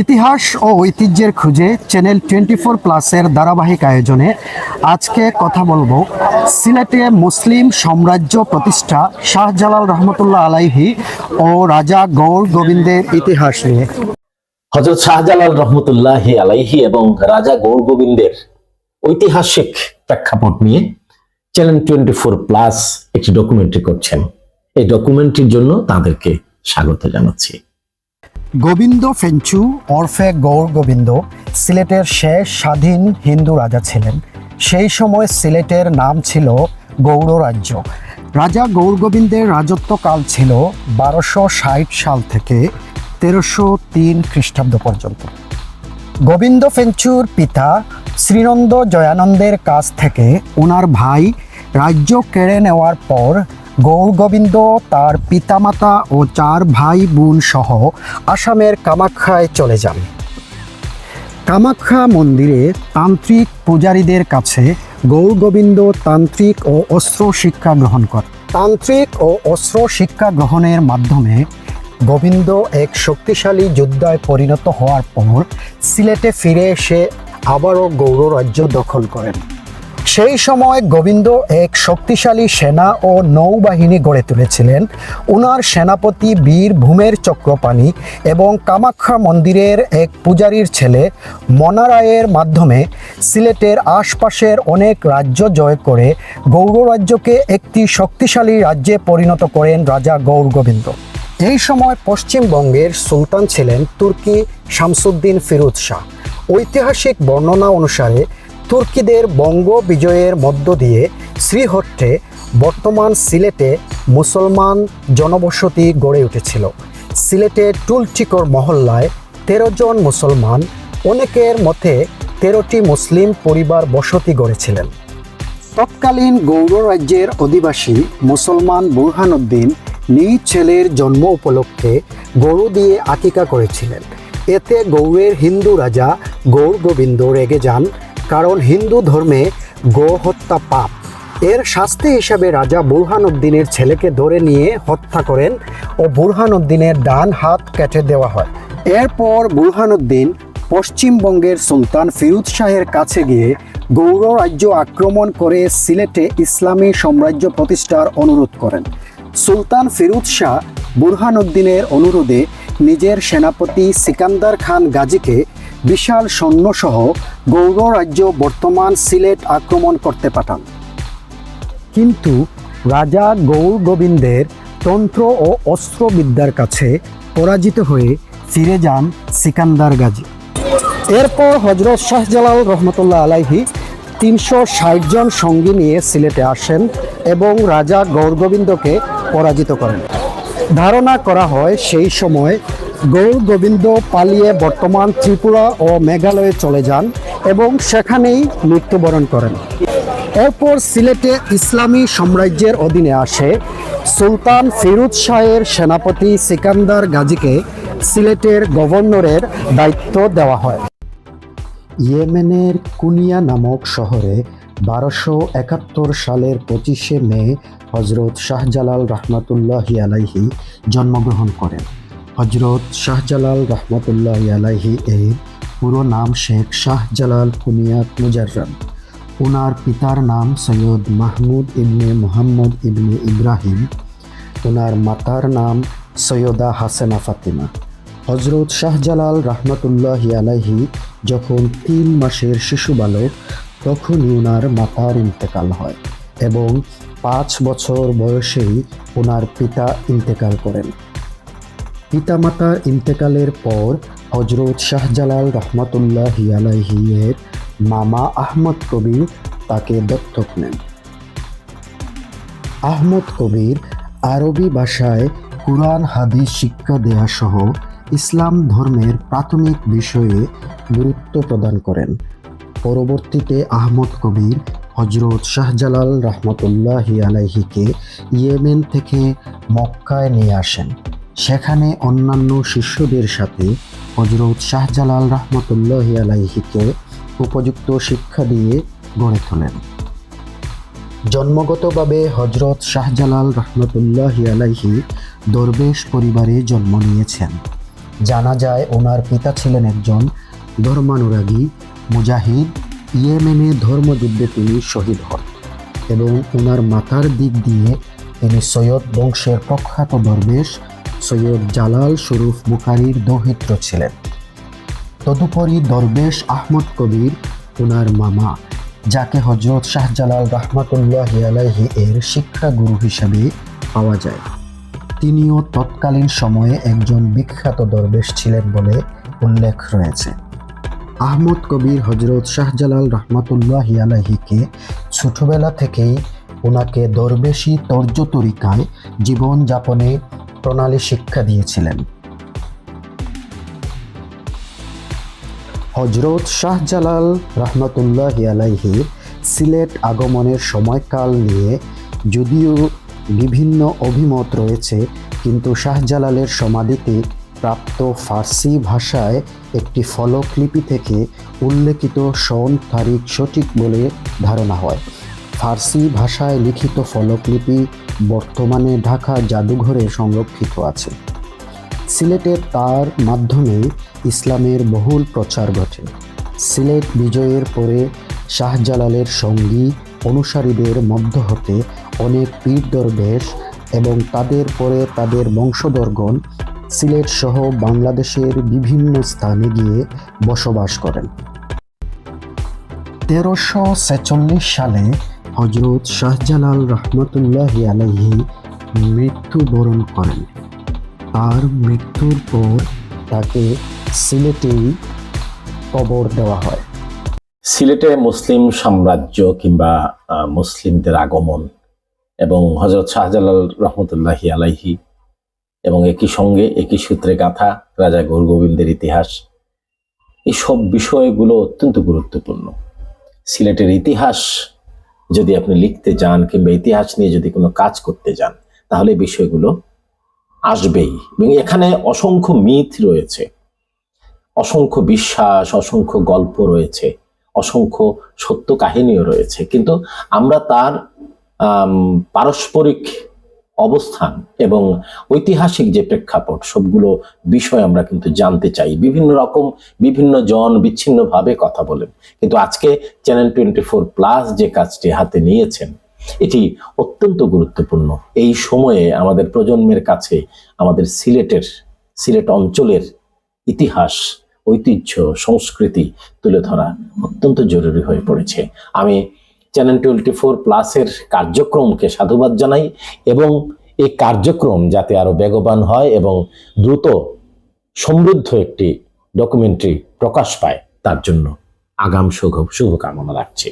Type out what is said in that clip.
ইতিহাস ও ঐতিহ্যের খুঁজে চ্যানেল টোয়েন্টি ফোর প্লাসের ধারাবাহিক আয়োজনে আজকে কথা বলব সিলেটে মুসলিম সাম্রাজ্য প্রতিষ্ঠা শাহজালাল রহমতুল্লাহ আলাইহি ও রাজা গৌর গোবিন্দের ইতিহাস নিয়ে। হজরত শাহজালাল রহমতুল্লাহ আলাইহি এবং রাজা গৌর গোবিন্দের ঐতিহাসিক প্রেক্ষাপট নিয়ে চ্যানেল টোয়েন্টি ফোর প্লাস একটি ডকুমেন্টারি করছেন। এই ডকুমেন্টারির জন্য তাদেরকে স্বাগত জানাচ্ছি। গোবিন্দ ফেঞ্চু ওরফে গৌর গোবিন্দ সিলেটের শেষ স্বাধীন হিন্দু রাজা ছিলেন। সেই সময় সিলেটের নাম ছিল গৌড় রাজ্য। রাজা গৌর গোবিন্দের রাজত্বকাল ছিল বারোশো ষাট সাল থেকে তেরোশো তিন খ্রিস্টাব্দ পর্যন্ত। গোবিন্দ ফেঞ্চুর পিতা শ্রীনন্দ জয়ানন্দের কাছ থেকে ওনার ভাই রাজ্য কেড়ে নেওয়ার পর গৌর গোবিন্দ তার পিতামাতা ও চার ভাই বোন সহ আসামের কামাখ্যায় চলে যান। কামাখ্যা মন্দিরে তান্ত্রিক পূজারীদের কাছে গৌর গোবিন্দ তান্ত্রিক ও অস্ত্র শিক্ষা গ্রহণ করে তান্ত্রিক ও অস্ত্র শিক্ষা গ্রহণের মাধ্যমে গোবিন্দ এক শক্তিশালী যোদ্ধায় পরিণত হওয়ার পর সিলেটে ফিরে এসে আবারও গৌর রাজ্য দখল করেন। সেই সময় গোবিন্দ এক শক্তিশালী সেনা ও নৌবাহিনী গড়ে তুলেছিলেন। ওনার সেনাপতি বীর ভূমের চক্রপাণি এবং কামাখ্যা মন্দিরের এক পূজারীর ছেলে মনারায়ের মাধ্যমে সিলেটের আশপাশের অনেক রাজ্য জয় করে গৌর রাজ্যকে একটি শক্তিশালী রাজ্যে পরিণত করেন রাজা গৌর গোবিন্দ। এই সময় পশ্চিমবঙ্গের সুলতান ছিলেন তুর্কি শামসুদ্দিন ফিরোজ শাহ। ঐতিহাসিক বর্ণনা অনুসারে তুর্কিদের বঙ্গ বিজয়ের মধ্য দিয়ে শ্রীহট্টে বর্তমান সিলেটে মুসলমান জনবসতি গড়ে উঠেছিল। সিলেটের টুলচিকর মহল্লায় তেরো জন মুসলমান, অনেকের মতে তেরোটি মুসলিম পরিবার বসতি গড়েছিলেন। তৎকালীন গৌড় রাজ্যের অধিবাসী মুসলমান বুরহানুদ্দিন নিজ ছেলের জন্ম উপলক্ষে গরু দিয়ে আকিকা করেছিলেন। এতে গৌড়ের হিন্দু রাজা গৌর গোবিন্দ রেগে যান কারণ হিন্দু ধর্মে গো হত্যা পাপ। এর শাস্তি হিসাবে রাজা বুরহানুদ্দিনের ছেলেকে ধরে নিয়ে হত্যা করেন ও বুরহানুদ্দিনের ডান হাত কেটে দেওয়া হয়। এরপর বুরহানুদ্দিন পশ্চিমবঙ্গের সুলতান ফিরুজ শাহের কাছে গিয়ে গৌর রাজ্য আক্রমণ করে সিলেটে ইসলামী সাম্রাজ্য প্রতিষ্ঠার অনুরোধ করেন। সুলতান ফিরুজ শাহ বুরহানুদ্দিনের অনুরোধে নিজের সেনাপতি সিকান্দার খান গাজীকে বিশাল সৈন্যসহ গৌড় রাজ্য বর্তমান সিলেট আক্রমণ করতে পাঠান। কিন্তু রাজা গৌর গোবিন্দের তন্ত্র ও অস্ত্রবিদ্যার কাছে পরাজিত হয়ে ফিরে যান সিকান্দার গাজী। এরপর হজরত শাহজালাল রহমতুল্লাহ আলাইহি তিনশো ষাট জন সঙ্গী নিয়ে সিলেটে আসেন এবং রাজা গৌরগোবিন্দকে পরাজিত করেন। ধারণা করা হয় সেই সময় গৌর গোবিন্দ পালিয়ে বর্তমান ত্রিপুরা ও মেঘালয়ে চলে যান এবং সেখানেই মৃত্যুবরণ করেন। এরপর সিলেটে ইসলামী সাম্রাজ্যের অধীনে আসে সুলতান ফিরুজ শাহের সেনাপতি সিকান্দার গাজীকে সিলেটের গভর্নরের দায়িত্ব দেওয়া হয়। ইয়েমেনের কুনিয়া নামক শহরে বারোশো একাত্তর সালের পঁচিশে মে হজরত শাহজালাল রহমতুল্লাহি আলাইহি জন্মগ্রহণ করেন। হজরত শাহজালাল রহমতুল্লাহ আলাইহি এর পুরো নাম শেখ শাহজালাল কুনিয়াত মুজাররম। ওনার পিতার নাম সৈয়দ মাহমুদ ইবনে মোহাম্মদ ইবনে ইব্রাহিম। ওনার মাতার নাম সৈয়দা হাসেনা ফাতিমা। হজরত শাহজালাল রহমতুল্লাহ আলাইহি যখন তিন মাসের শিশু বালক, তখনই ওনার মাতার ইন্তেকাল হয় এবং পাঁচ বছর বয়সেই ওনার পিতা ইন্তেকাল করেন। পিতামাতার ইন্তেকালের পর হজরত শাহজালাল রহমতুল্লাহ এর মামা আহমদ কবির তাকে দত্তক নেন। আহমদ কবির আরবি ভাষায় কুরআন, হাদিস, শিক্ষা দেয়া সহ ইসলাম ধর্মের প্রাথমিক বিষয়ে গুরুত্ব প্রদান করেন। পরবর্তীতে আহমদ কবির হজরত শাহজালাল রহমতুল্লাহ আলাইহিকে ইয়েমেন থেকে মক্কায় নিয়ে আসেন। সেখানে অন্যান্য শিষ্যদের সাথে হজরত শাহজালাল রহমতুল্লাহ আলাইহিকে উপযুক্ত শিক্ষা দিয়ে গড়ে তোলেন। জন্মগতভাবে হজরত শাহজালাল রহমতুল্লাহ আলাইহি দরবেশ পরিবারে জন্ম নিয়েছেন। জানা যায় ওনার পিতা ছিলেন একজন ধর্মানুরাগী, মুজাহিদ, ইয়েমেনে ধর্মযুদ্ধে তিনি শহীদ হন এবং ওনার মাতার দিক দিয়ে তিনি সৈয়দ বংশের প্রখ্যাত দরবেশ সৈয়দ জালাল শরুফ বুখারির দৌহিত্র ছিলেন। তদুপরি দরবেশ আহমদ কবির ওনার মামা, যাকে হজরত শাহজালাল রহমাতুল্লাহ আলাইহি এর শিক্ষাগুরু হিসেবে পাওয়া যায়। তিনিও তৎকালীন সময়ে একজন বিখ্যাত দরবেশ ছিলেন বলে উল্লেখ রয়েছে। আহমদ কবির হজরত শাহজালাল রহমাতুল্লাহ আলাইহিকে ছোটবেলা থেকেই ওনাকে দরবেশি তর্জ তরিকায় জীবনযাপনে প্রণালী শিক্ষা দিয়েছিলেন। হজরত শাহজালাল রহমতুল্লাহ আলাইহির সিলেট আগমনের সময়কাল নিয়ে যদিও বিভিন্ন অভিমত রয়েছে, কিন্তু শাহজালালের সমাধিতে প্রাপ্ত ফার্সি ভাষায় একটি ফলকলিপি থেকে উল্লেখিত সন তারিখ সঠিক বলে ধারণা হয়। ফার্সি ভাষায় লিখিত ফলকলিপি বর্তমানে ঢাকা জাদুঘরে সংরক্ষিত আছে। সিলেটে তার মাধ্যমে ইসলামের বহুল প্রচার ঘটে। সিলেট বিজয়ের পরে শাহজালালের সঙ্গী অনুসারীদের মধ্য হতে অনেক পীর দরবেশ এবং তাদের পরে তাদের বংশধরগণ সিলেট সহ বাংলাদেশের বিভিন্ন স্থানে গিয়ে বসবাস করেন। তেরোশো ছেচল্লিশ সালে হজরত শাহজালাল রহমতুল্লাহ আলাইহি মৃত্যুবরণ করেন। তার মৃত্যুর পর তাকে সিলেটেই কবর দেওয়া হয়। সিলেটে মুসলিম সাম্রাজ্য কিংবা মুসলিমদের আগমন এবং হজরত শাহজালাল রহমতুল্লাহি আলাইহি এবং একই সঙ্গে একই সূত্রে গাথা রাজা গৌরগোবিন্দের ইতিহাস এই সব বিষয়গুলো অত্যন্ত গুরুত্বপূর্ণ। সিলেটের ইতিহাস যদি আপনি লিখতে যান কিংবা ইতিহাস নিয়ে যদি কোনো কাজ করতে যান, তাহলে বিষয়গুলো আসবেই। এবং এখানে অসংখ্য মিথ রয়েছে। অসংখ্য বিশ্বাস, অসংখ্য গল্প রয়েছে, অসংখ্য সত্য কাহিনীও রয়েছে। কিন্তু আমরা তার পারস্পরিক অবস্থান এবং ঐতিহাসিক যে প্রেক্ষাপট, সবগুলো বিষয় আমরা কিন্তু জানতে চাই। বিভিন্ন রকম বিভিন্ন জন বিচ্ছিন্নভাবে কথা বলেন। কিন্তু আজকে চ্যানেল টোয়েন্টি ফোর প্লাস যে কাজটি হাতে নিয়েছেন, এটি অত্যন্ত গুরুত্বপূর্ণ। এই সময়ে আমাদের প্রজন্মের কাছে, আমাদের সিলেটের, সিলেট অঞ্চলের ইতিহাস, ঐতিহ্য, সংস্কৃতি তুলে ধরা অত্যন্ত জরুরি হয়ে পড়েছে। আমি চ্যানেল টোয়েন্টি ফোর প্লাসের কার্যক্রমকে সাধুবাদ জানাই এবং এই কার্যক্রম যাতে আরও বেগবান হয় এবং দ্রুত সমৃদ্ধ একটি ডকুমেন্টারি প্রকাশ পায়, তার জন্য আগাম শুভ শুভকামনা রাখছি।